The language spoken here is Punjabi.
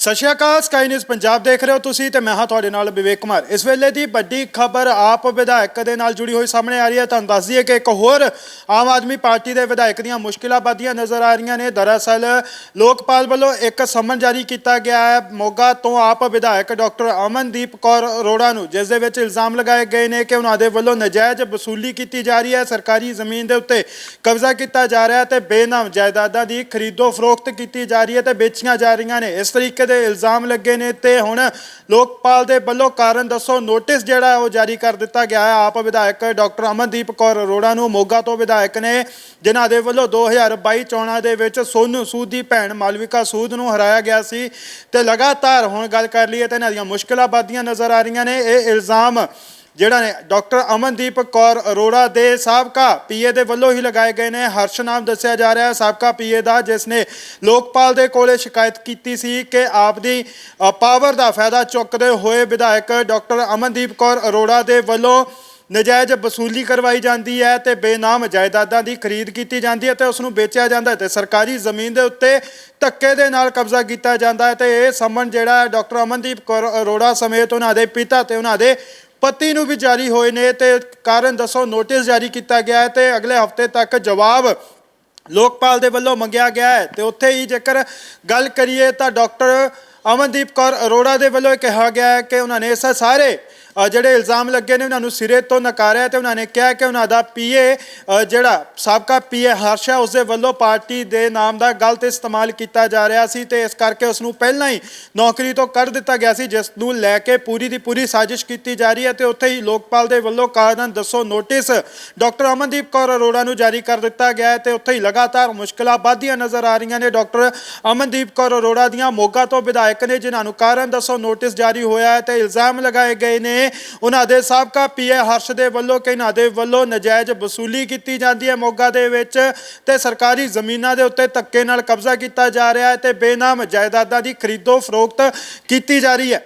ਸਤਿ ਸ਼੍ਰੀ ਅਕਾਲ ਸਕਾਈ ਨਿਊਜ਼ ਪੰਜਾਬ ਦੇਖ ਰਹੇ ਹੋ ਤੁਸੀਂ ਤੇ ਮੈਂ ਹਾਂ ਤੁਹਾਡੇ ਨਾਲ ਵਿਵੇਕ ਕੁਮਾਰ। ਇਸ ਵੇਲੇ ਦੀ ਵੱਡੀ ਖਬਰ ਆਪ ਵਿਧਾਇਕ ਦੇ ਨਾਲ ਜੁੜੀ ਹੋਈ ਸਾਹਮਣੇ ਆ ਰਹੀ ਹੈ। ਤੁਹਾਨੂੰ ਦੱਸ ਦਈਏ ਕਿ ਇੱਕ ਹੋਰ ਆਮ ਆਦਮੀ ਪਾਰਟੀ ਦੇ ਵਿਧਾਇਕ ਦੀਆਂ ਮੁਸ਼ਕਿਲਾਂ ਵੱਧਦੀਆਂ ਨਜ਼ਰ ਆ ਰਹੀਆਂ ਨੇ। ਦਰਅਸਲ ਲੋਕਪਾਲ ਵੱਲੋਂ ਇੱਕ ਸਮਨ ਜਾਰੀ ਕੀਤਾ ਗਿਆ ਹੈ। ਮੋਗਾ ਤੋਂ ਆਪ ਵਿਧਾਇਕ ਡਾਕਟਰ ਅਮਨਦੀਪ ਕੌਰ ਅਰੋੜਾ ਨੂੰ, ਜਿਸ ਦੇ ਵਿੱਚ ਇਲਜ਼ਾਮ ਲਗਾਏ ਗਏ ਨੇ ਕਿ ਉਹਨਾਂ ਦੇ ਵੱਲੋਂ ਨਜਾਇਜ਼ ਵਸੂਲੀ ਕੀਤੀ ਜਾ ਰਹੀ ਹੈ। ਸਰਕਾਰੀ ਜ਼ਮੀਨ ਦੇ ਉੱਤੇ ਕਬਜ਼ਾ ਕੀਤਾ ਜਾ ਰਿਹਾ ਹੈ ਤੇ ਬੇਨਾਮ ਜਾਇਦਾਦਾਂ ਦੀ ਖਰੀਦੋ ਫਰੋਖਤ ਕੀਤੀ ਜਾ ਰਹੀ ਹੈ ਤੇ ਵੇਚੀਆਂ ਜਾ ਰਹੀਆਂ ਨੇ। ਇਸ ਤਰੀਕੇ ਦੇ ਇਲਜ਼ਾਮ ਲੱਗੇ ਨੇ ਤੇ ਹੁਣ ਲੋਕਪਾਲ ਦੇ ਵੱਲੋਂ ਕਾਰਨ ਦੱਸੋ ਨੋਟਿਸ ਜਿਹੜਾ ਉਹ ਜਾਰੀ ਕਰ ਦਿੱਤਾ ਗਿਆ ਹੈ। ਆਪ ਵਿਧਾਇਕ ਡਾਕਟਰ ਅਮਨਦੀਪ ਕੌਰ ਅਰੋੜਾ ਨੂੰ ਮੋਗਾ ਤੋਂ ਵਿਧਾਇਕ ਨੇ ਜਿਨ੍ਹਾਂ ਦੇ ਵੱਲੋਂ 2022 ਚੋਣਾਂ ਦੇ ਵਿੱਚ ਸੋਨੂ ਸੂਦ ਦੀ ਭੈਣ ਮਾਲਵਿਕਾ ਸੂਦ ਨੂੰ ਹਰਾਇਆ ਗਿਆ ਸੀ ਤੇ ਲਗਾਤਾਰ ਹੁਣ ਗੱਲ ਕਰ ਲਈਏ ਤਾਂ ਇਹਨਾਂ ਦੀਆਂ ਮੁਸ਼ਕਲਾਂ ਵੱਧਦੀਆਂ ਨਜ਼ਰ ਆ ਰਹੀਆਂ ਨੇ। ਇਹ ਇਲਜ਼ਾਮ ਜਿਹੜਾ ਨੇ ਡਾਕਟਰ ਅਮਨਦੀਪ ਕੌਰ ਅਰੋੜਾ ਦੇ ਸਾਬਕਾ ਪੀਏ ਦੇ ਵੱਲੋਂ ਹੀ ਲਗਾਏ ਗਏ ਨੇ। ਹਰਸ਼ ਨਾਮ ਦੱਸਿਆ ਜਾ ਰਿਹਾ ਹੈ। ਸਾਬਕਾ ਪੀਏ ਦਾ, ਜਿਸ ਨੇ ਲੋਕਪਾਲ ਦੇ ਕੋਲੇ ਸ਼ਿਕਾਇਤ ਕੀਤੀ ਸੀ ਕਿ ਆਪ ਦੀ ਪਾਵਰ ਦਾ ਫਾਇਦਾ ਚੁੱਕਦੇ ਹੋਏ ਵਿਧਾਇਕ ਡਾਕਟਰ ਅਮਨਦੀਪ ਕੌਰ ਅਰੋੜਾ ਦੇ ਵੱਲੋਂ ਨਜਾਇਜ਼ ਵਸੂਲੀ ਕਰਵਾਈ ਜਾਂਦੀ ਹੈ ਤੇ ਬੇਨਾਮ ਜਾਇਦਾਦਾਂ ਦੀ ਖਰੀਦ ਕੀਤੀ ਜਾਂਦੀ ਹੈ ਤੇ ਉਸ ਨੂੰ ਵੇਚਿਆ ਜਾਂਦਾ ਹੈ ਤੇ ਸਰਕਾਰੀ ਜ਼ਮੀਨ ਦੇ ਉੱਤੇ ਧੱਕੇ ਦੇ ਨਾਲ ਕਬਜ਼ਾ ਕੀਤਾ ਜਾਂਦਾ ਹੈ ਤੇ ਇਹ ਸਮਨ ਜਿਹੜਾ ਡਾਕਟਰ ਅਮਨਦੀਪ ਕੌਰ ਅਰੋੜਾ ਸਮੇਤ ਉਹਨਾਂ ਦੇ ਪਿਤਾ ਤੇ ਉਹਨਾਂ ਦੇ ਪਤੀ ਨੂੰ ਵੀ ਜਾਰੀ ਹੋਏ ਨੇ ਤੇ ਕਾਰਨ ਦੱਸੋ ਨੋਟਿਸ ਜਾਰੀ ਕੀਤਾ ਗਿਆ ਹੈ ਤੇ ਅਗਲੇ ਹਫ਼ਤੇ ਤੱਕ ਜਵਾਬ ਲੋਕਪਾਲ ਦੇ ਵੱਲੋਂ ਮੰਗਿਆ ਗਿਆ ਹੈ। ਤੇ ਉੱਥੇ ਹੀ ਜੇਕਰ ਗੱਲ ਕਰੀਏ ਤਾਂ ਡਾਕਟਰ ਅਮਨਦੀਪ ਕੌਰ ਅਰੋੜਾ ਦੇ ਵੱਲੋਂ ਕਿਹਾ ਗਿਆ ਹੈ ਕਿ ਉਹਨਾਂ ਨੇ ਇਸ ਸਾਰੇ ਜਿਹੜੇ ਇਲਜ਼ਾਮ ਲੱਗੇ ਨੇ, ਉਹਨਾਂ ਨੂੰ ਸਿਰੇ ਤੋਂ ਨਕਾਰਿਆ ਤੇ ਉਹਨਾਂ ਨੇ ਕਿਹਾ ਕਿ ਉਹਨਾਂ ਦਾ ਪੀਏ ਜਿਹੜਾ ਸਾਬਕਾ ਪੀਏ ਹਰਸ਼ ਹੈ ਉਸ ਦੇ ਵੱਲੋਂ ਪਾਰਟੀ ਦੇ ਨਾਮ ਦਾ ਗਲਤ ਇਸਤੇਮਾਲ ਕੀਤਾ ਜਾ ਰਿਹਾ ਸੀ ਤੇ ਇਸ ਕਰਕੇ ਉਸ ਨੂੰ ਪਹਿਲਾਂ ਹੀ ਨੌਕਰੀ ਤੋਂ ਕੱਢ ਦਿੱਤਾ ਗਿਆ ਸੀ, ਜਿਸ ਨੂੰ ਲੈ ਕੇ ਪੂਰੀ ਦੀ ਪੂਰੀ ਸਾਜ਼ਿਸ਼ ਕੀਤੀ ਜਾ ਰਹੀ ਹੈ ਤੇ ਉੱਥੇ ਹੀ ਲੋਕਪਾਲ ਦੇ ਵੱਲੋਂ ਕਾਰਨ ਦੱਸੋ ਨੋਟਿਸ ਡਾਕਟਰ ਅਮਨਦੀਪ ਕੌਰ ਅਰੋੜਾ ਨੂੰ ਜਾਰੀ ਕਰ ਦਿੱਤਾ ਗਿਆ ਹੈ ਤੇ ਉੱਥੇ ਹੀ ਲਗਾਤਾਰ ਮੁਸ਼ਕਲਾਂ ਵੱਧਦੀਆਂ ਨਜ਼ਰ ਆ ਰਹੀਆਂ ਨੇ। ਡਾਕਟਰ ਅਮਨਦੀਪ ਕੌਰ ਅਰੋੜਾ ਦੀਆਂ ਮੋਗਾ ਤੋਂ ਵਿਧਾਇਕ ਨੇ, ਜਿਨ੍ਹਾਂ ਨੂੰ ਕਾਰਨ ਦੱਸੋ ਨੋਟਿਸ ਜਾਰੀ ਹੋਇਆ ਹੈ ਤੇ ਇਲਜ਼ਾਮ ਲਗਾਏ ਗਏ ਨੇ ਨੇ ਉਹਨਾਂ ਦੇ ਸਾਬਕਾ ਪੀਏ ਹਰਸ਼ ਦੇ ਵੱਲੋਂ ਕਿ ਇਹਨਾਂ ਦੇ ਵੱਲੋਂ ਨਜਾਇਜ਼ ਵਸੂਲੀ ਕੀਤੀ ਜਾਂਦੀ ਹੈ ਮੋਗਾ ਦੇ ਵਿੱਚ ਤੇ ਸਰਕਾਰੀ ਜ਼ਮੀਨਾਂ ਦੇ ਉੱਤੇ ਧੱਕੇ ਨਾਲ ਕਬਜ਼ਾ ਕੀਤਾ ਜਾ ਰਿਹਾ ਹੈ ਤੇ ਬੇਨਾਮ ਜਾਇਦਾਦਾਂ ਦੀ ਖਰੀਦੋ ਫਰੋਖਤ ਕੀਤੀ ਜਾ ਰਹੀ ਹੈ।